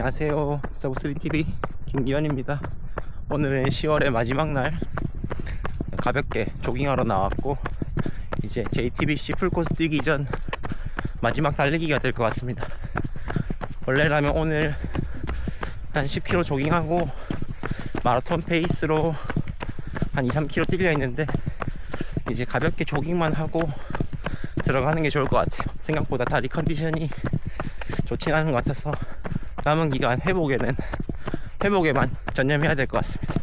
안녕하세요. 서브스리TV 김기현입니다. 오늘은 10월의 마지막 날 가볍게 조깅하러 나왔고 이제 JTBC 풀코스 뛰기 전 마지막 달리기가 될 것 같습니다. 원래라면 오늘 한 10km 조깅하고 마라톤 페이스로 한 2, 3km 뛰려 했는데 이제 가볍게 조깅만 하고 들어가는 게 좋을 것 같아요. 생각보다 다리 컨디션이 좋진 않은 것 같아서 남은 기간 회복에는 회복에만 전념해야 될 것 같습니다.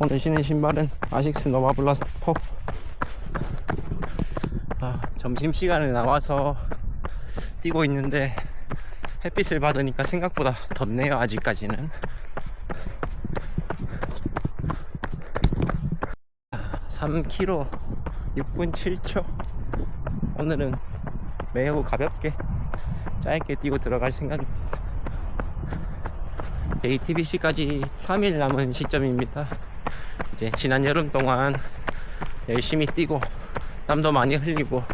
오늘 신은 신발은 아식스 노마 블라스트 4. 아, 점심 시간에 나와서 뛰고 있는데 햇빛을 받으니까 생각보다 덥네요. 아직까지는. 3km 6분 7초. 오늘은 매우 가볍게 짧게 뛰고 들어갈 생각입니다. JTBC까지 3일 남은 시점입니다. 이제 지난 여름 동안 열심히 뛰고 땀도 많이 흘리고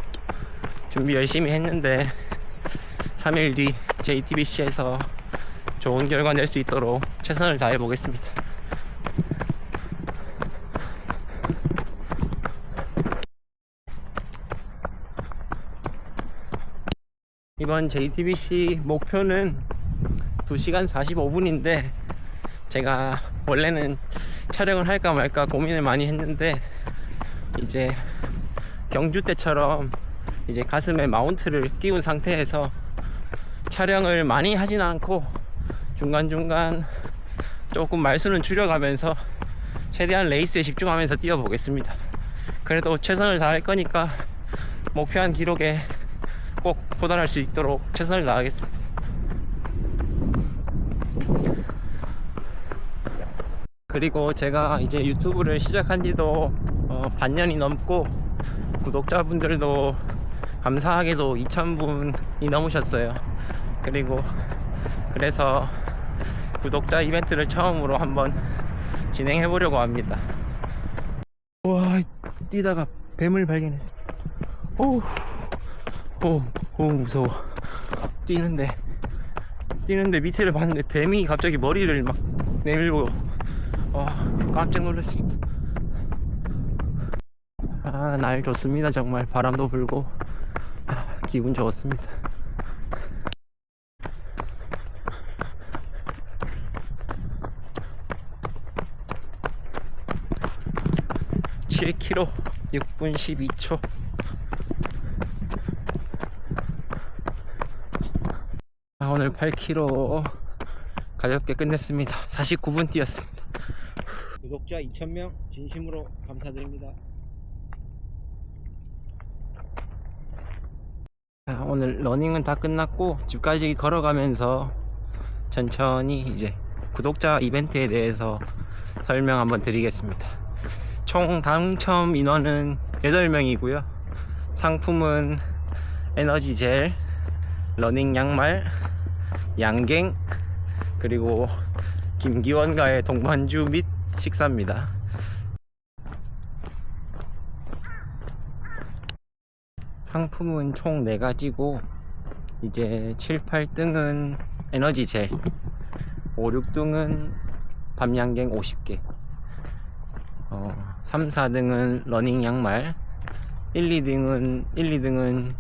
준비 열심히 했는데 3일 뒤 JTBC에서 좋은 결과 낼 수 있도록 최선을 다해 보겠습니다 이번 JTBC 목표는 2시간 45분인데 제가 원래는 촬영을 할까 말까 고민을 많이 했는데 이제 경주 때처럼 이제 가슴에 마운트를 끼운 상태에서 촬영을 많이 하진 않고 중간중간 조금 말수는 줄여가면서 최대한 레이스에 집중하면서 뛰어보겠습니다. 그래도 최선을 다할 거니까 목표한 기록에 꼭 도달할 수 있도록 최선을 다하겠습니다. 그리고 제가 이제 유튜브를 시작한 지도 어, 반년이 넘고 구독자분들도 감사하게도 2,000분이 넘으셨어요. 그리고 그래서 구독자 이벤트를 처음으로 한번 진행해 보려고 합니다. 와, 뛰다가 뱀을 발견했습니다. 오. 오, 오 무서워. 뛰는데 뛰는데 밑에를 봤는데 뱀이 갑자기 머리를 막 내밀고 어, 깜짝 놀랐습니다. 아, 날 좋습니다. 정말 바람도 불고 아, 기분 좋습니다. (7km) (6분 12초) 아, 오늘 8km 가볍게 끝냈습니다. 49분 뛰었습니다. 구독자 2,000명 진심으로 감사드립니다. 자, 오늘 러닝은 다 끝났고 집까지 걸어가면서 천천히 이제 구독자 이벤트에 대해서 설명 한번 드리겠습니다. 총 당첨 인원은 8명이고요. 상품은 에너지 젤, 러닝 양말, 양갱, 그리고 김기원과의 동반주 및 식사입니다. 상품은 총 4가지고 이제 7, 8등은 에너지 젤 5, 6등은 밤양갱 50개 어, 3, 4등은 러닝 양말 1, 2등은 1, 2등은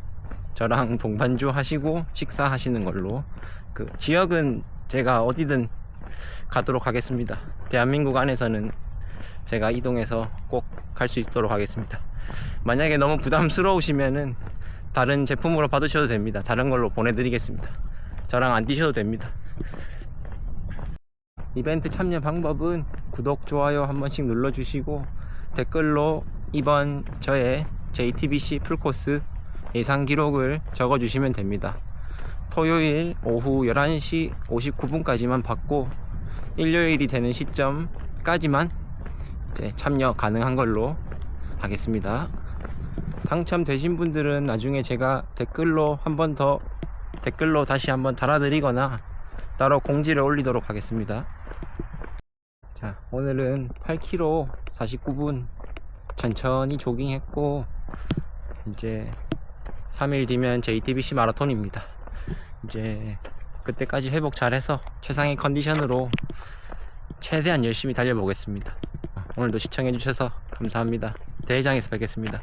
저랑 동반주 하시고 식사하시는 걸로 그 지역은 제가 어디든 가도록 하겠습니다. 대한민국 안에서는 제가 이동해서 꼭 갈 수 있도록 하겠습니다. 만약에 너무 부담스러우시면은 다른 제품으로 받으셔도 됩니다. 다른 걸로 보내드리겠습니다. 저랑 안 뛰셔도 됩니다. 이벤트 참여 방법은 구독, 좋아요 한 번씩 눌러주시고 댓글로 이번 저의 JTBC 풀코스 예상 기록을 적어주시면 됩니다. 토요일 오후 11시 59분까지만 받고 일요일이 되는 시점까지만 이제 참여 가능한 걸로 하겠습니다. 당첨되신 분들은 나중에 제가 댓글로 한 번 더 댓글로 다시 한번 달아드리거나 따로 공지를 올리도록 하겠습니다. 자, 오늘은 8km 49분 천천히 조깅했고 이제 3일 뒤면 JTBC 마라톤입니다. 이제 그때까지 회복 잘해서 최상의 컨디션으로 최대한 열심히 달려보겠습니다. 오늘도 시청해주셔서 감사합니다. 대회장에서 뵙겠습니다.